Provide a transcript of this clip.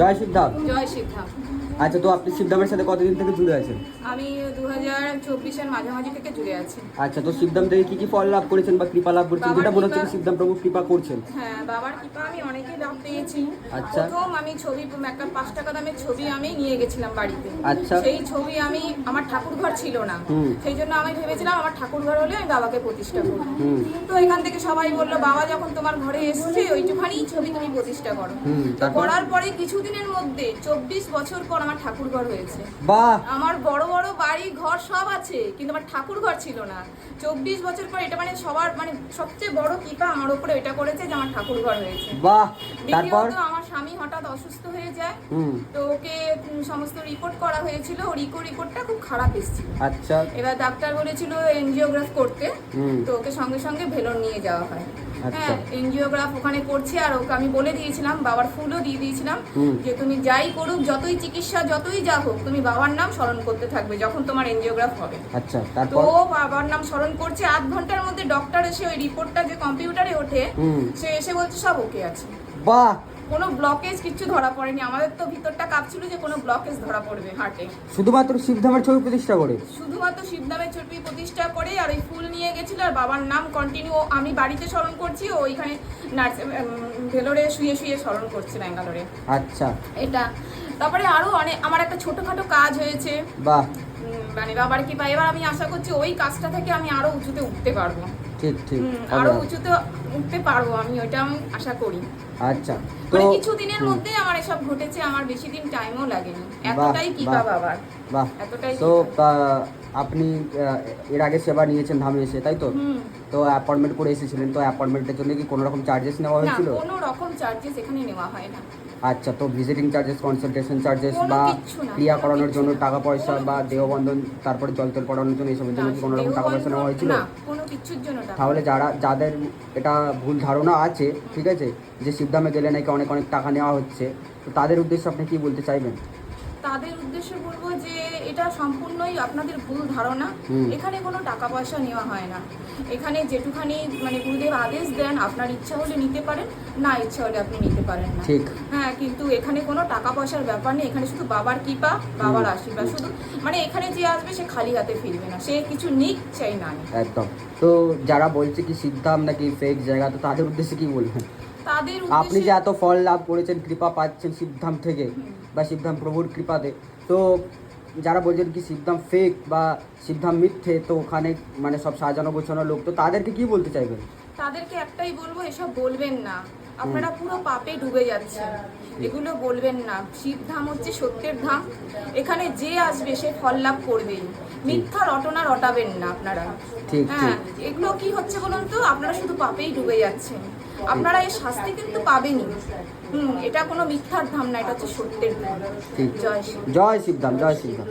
জয় সিদ্ধার্থ জয় শিবধাম। আচ্ছা তো আপনি শিবধামের সাথে কতদিন থেকে জুড়ে আছেন? আমি দু হাজার চব্বিশের মাঝামাঝি থেকে জুড়ে আছি। আচ্ছা তো শিবধাম থেকে কি কি ফল লাভ করেছেন বা কৃপা লাভ করেছেন? যেটা মনে হচ্ছে শিবধাম প্রভু কৃপা করছেন। হ্যাঁ বাবার কৃপা আমি অনেকেই লাভ পেয়েছি। আচ্ছা। প্রথম আমি ছবি একটা পাঁচ টাকা দামের ছবি আমি নিয়ে গেছিলাম বাড়িতে। আচ্ছা। সেই ছবি আমি আমার ঠাকুর ঘর ছিল না। সেই জন্য আমি ভেবেছিলাম আমার ঠাকুর ঘর হলে আমি বাবাকে প্রতিষ্ঠা করব। তো এখান থেকে সবাই বলল বাবা যখন তোমার ঘরে এসছে ওইটুখানি ছবি তুমি প্রতিষ্ঠা করো। করার পরে কিছুদিনের মধ্যে চব্বিশ বছর পর আমার ঠাকুর ঘর হয়েছে। বাহ। আমার বড় বড় বাড়ি ঘর সব আছে কিন্তু আমার ঠাকুর ঘর ছিল না। চব্বিশ বছর পর এটা মানে সবার মানে সবচেয়ে বড় কৃপা আমার উপরে এটা করেছে যে আমার ঠাকুর ঘর হয়েছে। বাহ তারপর? আমার স্বামী হঠাৎ অসুস্থ হয়ে যায়। তো ওকে সমস্ত রিপোর্ট করা হয়েছিল। রিকো রিপোর্টটা খুব খারাপ এসেছিল। আচ্ছা। এবার ডাক্তার বলেছিল এনজিওগ্রাফ করতে। তো ওকে সঙ্গে সঙ্গে ভেলোর নিয়ে যাওয়া হয়। হ্যাঁ এনজিওগ্রাফ ওখানে করছি আর ওকে আমি বলে দিয়েছিলাম বাবার ফুলও দিয়ে দিয়েছিলাম যে তুমি যাই করুক যতই চিকিৎসা যতই যা হোক তুমি বাবার নাম স্মরণ করতে থাকবে যখন তোমার এনজিওগ্রাফ হবে। আচ্ছা তো তারপর? ও বাবার নাম স্মরণ করছে আধ ঘণ্টার মধ্যে ডক্টর এসে ওই রিপোর্টটা যে কম্পিউটারে ওঠে সে এসে বলছে সব ওকে আছে। বাহ! কোনো ব্লকেজ কিছু ধরা পড়েনি। আমাদের তো ভিতরটা কাঁপছিল যে কোনো ব্লকেজ ধরা পড়বে হার্টে শুধুমাত্র শিবধামের ছবি প্রতিষ্ঠা করে? শুধুমাত্র শিবধামের ছবি প্রতিষ্ঠা করে আর ওই ফুল নিয়ে গেছিল আর বাবার নাম কন্টিনিউ আমি বাড়িতে স্মরণ করছি ও ওইখানে নার্স ভেলোরে শুয়ে শুয়ে স্মরণ করছে ব্যাঙ্গালোরে। আচ্ছা। এটা। তারপরে আরও অনেক আমার একটা ছোটখাটো কাজ হয়েছে। বাহ। মানে বাবার কি পাই এবার আমি আশা করছি ওই কাজটা থেকে আমি আরও উঁচুতে উঠতে পারব। ঠিক ঠিক আরও উঁচুতে উঠতে পারব আমি ওইটা আমি আশা করি। আচ্ছা তো মানে কিছু দিনের মধ্যে আমার এসব ঘটেছে আমার বেশি দিন টাইমও লাগেনি। এতটাই কিবা। বাবার। বাহ। এতটাই তো আপনি এর আগে সেবা নিয়েছেন ধামে এসে তাই তো? তো অ্যাপয়েন্টমেন্ট করে এসেছিলেন তো অ্যাপয়েন্টমেন্টের জন্য কি কোনো রকম চার্জেস নেওয়া না হয়েছিল? কোনো রকম চার্জেস এখানে নেওয়া হয় না। আচ্ছা তো ভিজিটিং চার্জেস কনসালটেশন চার্জেস বা ক্রিয়া করানোর জন্য টাকা পয়সা বা দেহবন্ধন তারপরে জল তেল পড়ানোর জন্য এসবের জন্য কি কোনো রকম টাকা পয়সা নেওয়া হয়েছিল? না কোনো কিছুর জন্য টাকা তাহলে যারা যাদের এটা ভুল ধারণা আছে ঠিক আছে যে শিবধামে গেলে নাকি অনেক অনেক টাকা নেওয়া হচ্ছে তো তাদের উদ্দেশ্যে আপনি কি বলতে চাইবেন? তাদের উদ্দেশ্যে বলব যে এটা সম্পূর্ণই আপনাদের ভুল ধারণা। এখানে কোনো টাকা পয়সা নেওয়া হয় না। এখানে যেটুখানি মানে গুরুদেব আদেশ দেন আপনার ইচ্ছা হলে নিতে পারেন না ইচ্ছা হলে আপনি নিতে পারেন না। হ্যাঁ কিন্তু এখানে কোনো টাকা পয়সার ব্যাপার নেই এখানে শুধু বাবার কৃপা বাবার আশীর্বাদ শুধু মানে এখানে যে আসবে সে খালি হাতে ফিরবে না সে কিছু নিক চাই না একদম। তো যারা বলছে কি সিদ্ধাম নাকি ফেক জায়গা তো তাদের উদ্দেশ্যে কি বলবেন? আপনি যে এত ফল লাভ করেছেন কৃপা পাচ্ছেন সিদ্ধাম থেকে বা সিদ্ধাম প্রভুর কৃপাতে তো যারা বলছেন কি সিদ্ধাম ফেক বা সিদ্ধাম মিথ্যে তো ওখানে মানে সব সাজানো গোছানো লোক তো তাদেরকে কি বলতে চাইবেন? তাদেরকে একটাই বলব এসব বলবেন না। আপনারা পুরো পাপে ডুবে যাচ্ছেন। এগুলো বলবেন না। শিব ধাম হচ্ছে সত্যের ধাম। এখানে যে আসবে সে ফল লাভ করবেই। মিথ্যা রটনা রটাবেন না আপনারা। হ্যাঁ এগুলো কি হচ্ছে বলুন তো? আপনারা শুধু পাপেই ডুবে যাচ্ছেন। আপনারা এই শাস্তি কিন্তু পাবেনই। হুম এটা কোনো মিথ্যার ধাম না এটা হচ্ছে সত্যের ধাম। জয় শ্রী জয় শিবধাম জয় শিবধাম।